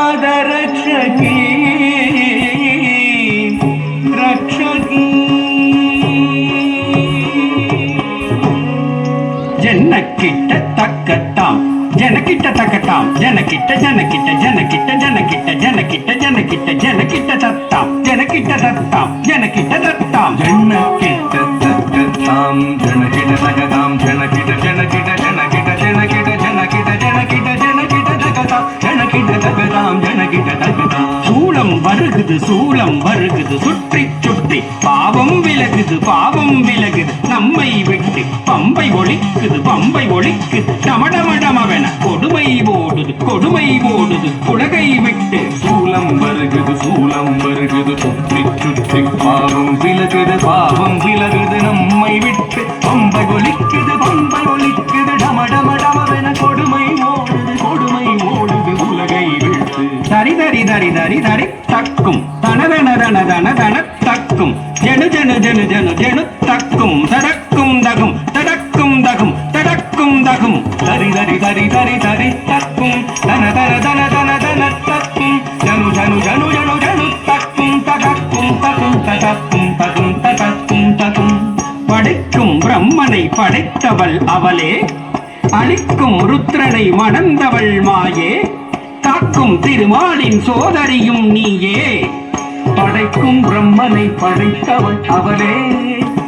పాదరక్షకి రక్షకి. జనకిట్ట తక్కటాం జనకిట్ట తక్కటాం జనకిట్ట జనకిట్ట జనకిట్ట జనకిట్ట జనకిట్ట జనకిట్ట జనకిట్ట తత్తాం జనకిట్ట తత్తాం జనకిట్ట తత్తాం. జనకిట్ట తక్కటాం జనకిట్ట தகதாம் ஜனகிட ஜனக்கிட்ட சூளம் வருகுது சூளம் வருகுது. சுற்றி சுற்றி பாவம் விலகுது பாவம் விலகுது. நம்மை விட்டு பம்பை ஒழிக்குது பம்பை ஒழிக்குது. டமடமடமவென கொடுமை ஓடுது கொடுமை ஓடுது. உலகை விட்டு சூளம் வருகுது சூளம் வருகுது. சுற்றி சுற்றி பாவம் விலகுது பாவம் விலகுது. நம்மை விட்டு பம்பை ஒழிக்குது பம்பை ஒழிக்குது. டமடமடமவென கொடுமை தரி தரி தரி தரி தக்கும் தனதன தன தன தன தக்கும் ஜனு ஜனு ஜனு ஜனு ஜனு தக்கும் தடக்கும் தகும் தடக்கும் தகும் தடக்கும் தகும் தரி தரி தரி தரி தரி தக்கும் தன தன தன தன தன தக்கும் ஜனு ஜனு ஜனு ஜனு ஜனு தக்கும் தடக்கும் தகும் தடக்கும் தகும் தடக்கும் தகும் படைக்கும் பிரம்மனை படைத்தவள் அவளே அழிக்கும் ருத்ரனை மணந்தவள் மாயே திருமாலின் சோதரியும் நீயே. படைக்கும் பிரம்மனை படைத்தவள் அவளே.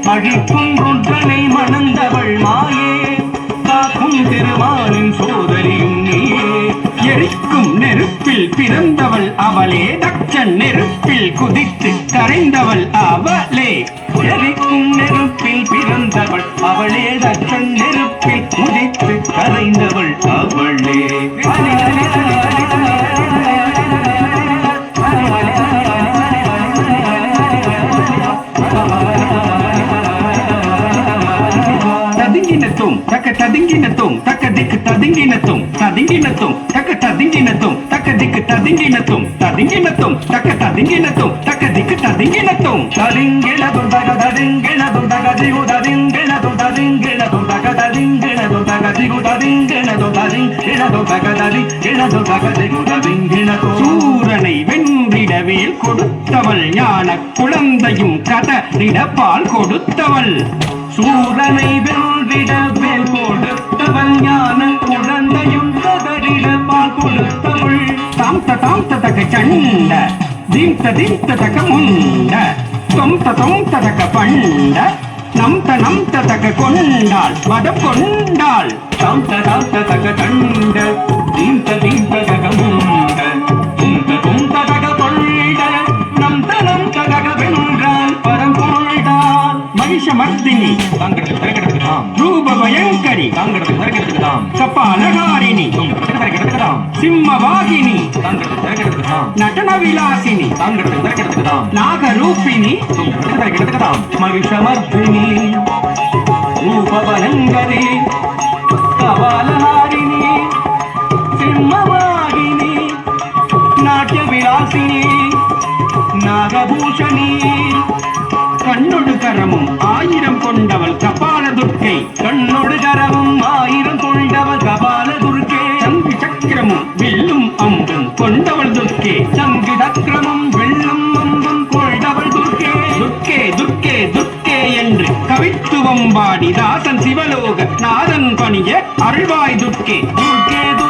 அழிக்கும் ருத்ரனை மணந்தவள் மாயே. காக்கும் திருமாலின் சோதரியும் நீயே. எரிக்கும் நெருப்பில் பிறந்தவள் அவளே. தச்சன் நெருப்பில் குதித்து கரைந்தவள் ததுங்கினத்தும் தக்க ததுங்கினத்தும் தக்க திக்கு ததுங்கினத்தும் ததுங்கினத்தும் தக்க ததுங்கினத்தும் தக்க திக்கு ததுங்கினத்தும் ததுங்கினத்தும் தக்க ததுங்கினத்தும் தக்க திக்கு ததுங்கினத்தும். ததுங்கினதும் தக ததுங்கினதும் தக திகு ததுங்கினதும் ததுங்கினதும் தக ததுங்கினதும் தக திகு ததுங்கினதும் ததுங்கினதும் தக ததுங்கினதும் தக திகு ததுங்கினதும். சூரனை வென்றிடவே கொடுத்தவள் ஞான குழந்தையும் கத கதறிடப்பால் கொடுத்தவள். சூரனை வென்றிட தீம் தீம் தக முண்ட. தொம் தொம் தக பண்ட. நம் நம் தக கொண்டாள். மதம் கொண்டாள். தாம் தாம் தக சண்ட தீம் தீம் திறக்கிறதுக்கு தாம் ரூப பயங்கரி தாங்கிறது திறக்கிறதுக்கு தாம் கபாலகாரிணி திறக்கிறதுக்கு தாம் சிம்மவாகினி தாங்கிறது திறக்கிறதுக்கு தாம் நடன விலாசினி தாங்கிறது திறக்கிறதுக்கு தாம் நாகரூபிணி திறக்கிறதுக்கு தாம் மகிஷமர்தினி ரூபவனங்கரி கபாலஹாரிணி சிம்மவாகினி நாட்டிய விலாசினி நாகபூஷணி கண்ணொடு கரமும் ஆயிரம் கொண்டவள் கபால துர்க்கை. கண்ணொடு கரமும் ஆயிரம் கொண்டவள் கபால துர்க்கே. தம்பி சக்கரமும் வில்லும் அம்பும் கொண்டவள் துர்க்கே. தம்பி சக்கரமும் வில்லும் அம்பும் கொண்டவள் துர்க்கே. துர்க்கே துர்க்கே துர்க்கே என்று கவித்துவம் பாடி தாசன் சிவலோக நாதன் பணிய அருள்வாய் துர்க்கே. துர்க்கே